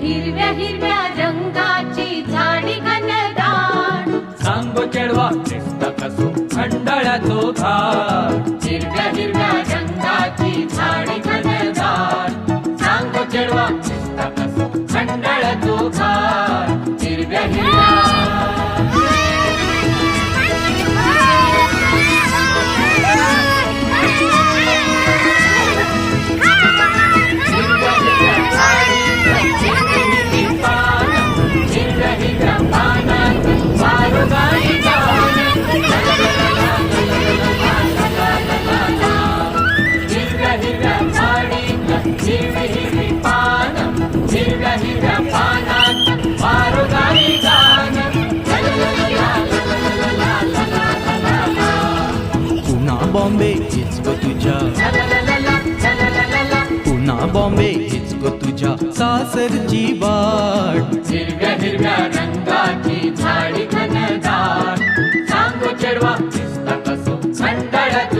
हिरव्या हिरव्या रंगाची झाडी घनदाट. सांगो चढवा ख्रिस्ता कसो खंडाळ्याचो घाट. हिरव्या हिरव्या रंगाची बॉम्बे हीच गो तुझ्या पुन्हा बॉम्बे हीच गो तुझ्या सासरची वाट हिरव्या हिरव्या रंगाची झाडी घनदाट सांगो चढवा ख्रिस्ता कसो घाट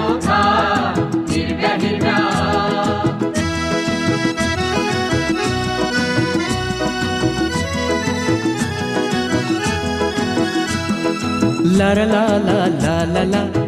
हिरव्या हिरव्या ला ला ला ला ला ला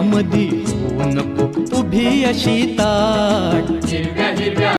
मधी होऊ नको भी अशी ताट. हिरव्या हिरव्या.